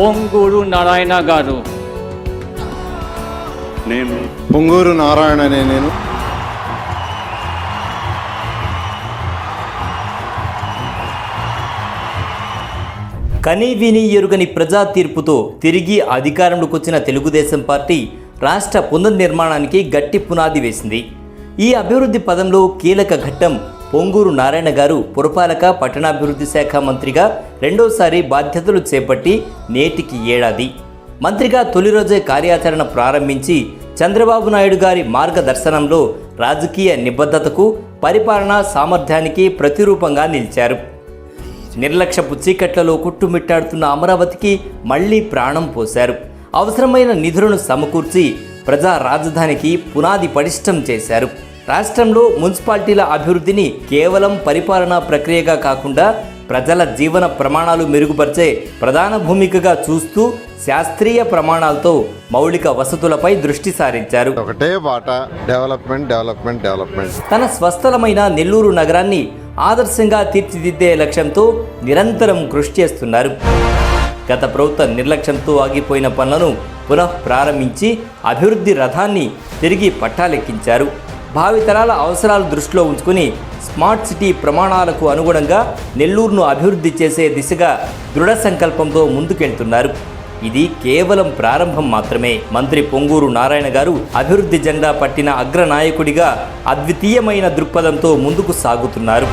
పొంగూరు నారాయణ గారు. నేను పొంగూరు నారాయణ అనే నేను. కని విని ఎరుగని ప్రజా తీర్పుతో తిరిగి అధికారంలోకి వచ్చిన తెలుగుదేశం పార్టీ రాష్ట్ర పునర్నిర్మాణానికి గట్టి పునాది వేసింది. ఈ అభివృద్ధి పదంలో కీలక ఘట్టం పొంగూరు నారాయణ గారు పురపాలక పట్టణాభివృద్ధి శాఖ మంత్రిగా రెండోసారి బాధ్యతలు చేపట్టి నేటికి ఏడాది. మంత్రిగా తొలి రోజే కార్యాచరణ ప్రారంభించి చంద్రబాబు నాయుడు గారి మార్గదర్శనంలో రాజకీయ నిబద్ధతకు పరిపాలనా సామర్థ్యానికి ప్రతిరూపంగా నిలిచారు. నిర్లక్ష్యపు చీకట్లలో కుట్టుమిట్టాడుతున్న అమరావతికి మళ్ళీ ప్రాణం పోశారు. అవసరమైన నిధులను సమకూర్చి ప్రజా రాజధానికి పునాది పటిష్టం చేశారు. రాష్ట్రంలో మున్సిపాలిటీల అభివృద్ధిని కేవలం పరిపాలనా ప్రక్రియగా కాకుండా ప్రజల జీవన ప్రమాణాలు మెరుగుపరిచే ప్రధాన భూమికగా చూస్తూ శాస్త్రీయ ప్రమాణాలతో మౌలిక వసతులపై దృష్టి సారించారు. ఒకటే బాట డెవలప్మెంట్ డెవలప్మెంట్ డెవలప్మెంట్. తన స్వస్థలమైన నెల్లూరు నగరాన్ని ఆదర్శంగా తీర్చిదిద్దే లక్ష్యంతో నిరంతరం కృషి చేస్తున్నారు. గత ప్రభుత్వ నిర్లక్ష్యంతో ఆగిపోయిన పనులను పునః ప్రారంభించి అభివృద్ధి రథాన్ని తిరిగి పట్టాలెక్కించారు. భావితరాల అవసరాలు దృష్టిలో ఉంచుకుని స్మార్ట్ సిటీ ప్రమాణాలకు అనుగుణంగా నెల్లూరును అభివృద్ధి చేసే దిశగా దృఢ సంకల్పంతో ముందుకెళ్తున్నారు. ఇది కేవలం ప్రారంభం మాత్రమే. మంత్రి పొంగూరు నారాయణ గారు అభివృద్ధి జెండా పట్టిన అగ్రనాయకుడిగా అద్వితీయమైన దృక్పథంతో ముందుకు సాగుతున్నారు.